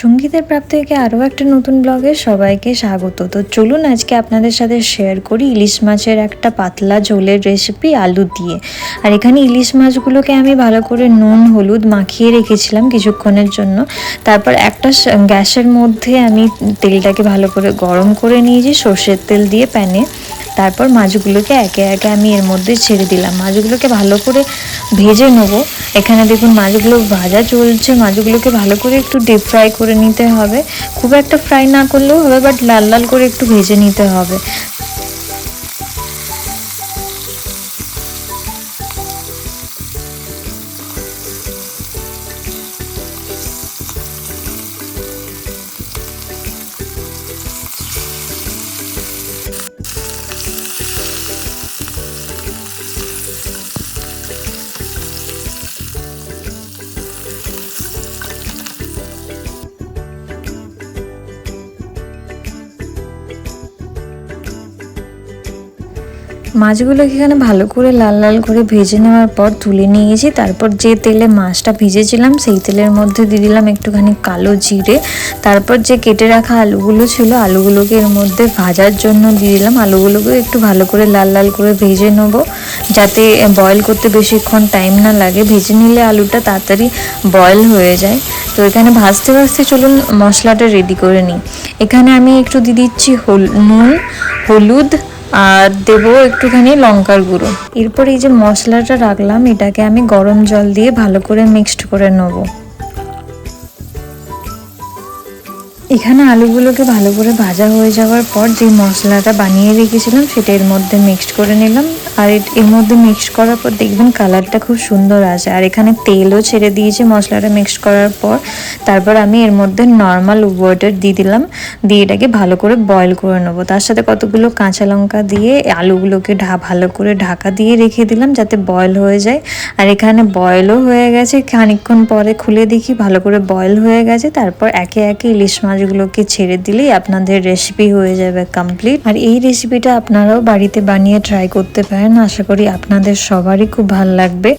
সঙ্গীতের প্রাপ্ত থেকে আরও একটা নতুন ব্লগে সবাইকে স্বাগত। তো চলুন আজকে আপনাদের সাথে শেয়ার করি ইলিশ মাছের একটা পাতলা ঝোলের রেসিপি আলু দিয়ে। আর এখানে ইলিশ মাছগুলোকে আমি ভালো করে নুন, হলুদ মাখিয়ে রেখেছিলাম কিছুক্ষণের জন্য। তারপর একটা গ্যাসের মধ্যে আমি তেলটাকে ভালো করে গরম করে নিয়েছি, সর্ষের তেল দিয়ে প্যানে। তারপর মাছগুলোকে একে একে আমি এর মধ্যে ছেড়ে দিলাম। মাছগুলোকে ভালো করে ভেজে নেব। এখানে দেখুন মাছগুলো ভাজা চলছে। মাছগুলোকে ভালো করে একটু ডিপ ফ্রাই করে নিতে হবে। খুব একটা ফ্রাই না করলেও হবে বাট লাল লাল করে একটু ভেজে নিতে হবে। মাছগুলোকে এখানে ভালো করে লাল লাল করে ভেজে নেওয়ার পর তুলে নিয়েছি। তারপর যে তেলে মাছটা ভেজেছিলাম, সেই তেলের মধ্যে দিয়ে দিলাম একটুখানি কালো জিরে। তারপর যে কেটে রাখা আলুগুলো ছিল, আলুগুলোকে এর মধ্যে ভাজার জন্য দিয়ে দিলাম। আলুগুলোকে একটু ভালো করে লাল লাল করে ভেজে নেব, যাতে বয়েল করতে বেশিক্ষণ টাইম না লাগে। ভেজে নিলে আলুটা তাড়াতাড়ি বয়েল হয়ে যায়। তো এখানে ভাজতে ভাজতে চলুন মশলাটা রেডি করে নিই। এখানে আমি একটু দিয়ে দিচ্ছি হল, নুন, হলুদ আর দেব একটুখানি লঙ্কার গুঁড়ো। এরপর এই যে মশলাটা রাখলাম, এটাকে আমি গরম জল দিয়ে ভালো করে মিক্সড করে নেব। এখানে আলুগুলোকে ভালো করে ভাজা হয়ে যাওয়ার পর যে মশলাটা বানিয়ে রেখেছিলাম, সেটা এর মধ্যে মিক্সড করে নিলাম। আর এর- মধ্যে মিক্সড করার পর দেখবেন কালারটা খুব সুন্দর আসে। আর এখানে তেলও ছেড়ে দিয়েছি মশলাটা মিক্সড করার পর। তারপর আমি এর মধ্যে নর্মাল ওয়াটার দিয়ে দিলাম। দিয়ে এটাকে ভালো করে বয়েল করে নেব। তার সাথে কতগুলো কাঁচা লঙ্কা দিয়ে আলুগুলোকে ঢা, ভালো করে ঢাকা দিয়ে রেখে দিলাম যাতে বয়েল হয়ে যায়। আর এখানে বয়েলও হয়ে গেছে। খানিকক্ষণ পরে খুলে দেখি ভালো করে বয়েল হয়ে গেছে। তারপর একে একে ইলিশ মাছগুলোকে ছেড়ে দিলেই আপনাদের রেসিপি হয়ে যাবে কমপ্লিট আর এই রেসিপিটা আপনারাও বাড়িতে বানিয়ে ট্রাই করতে পারেন। আশা করি আপনাদের সবারই খুব ভালো লাগবে।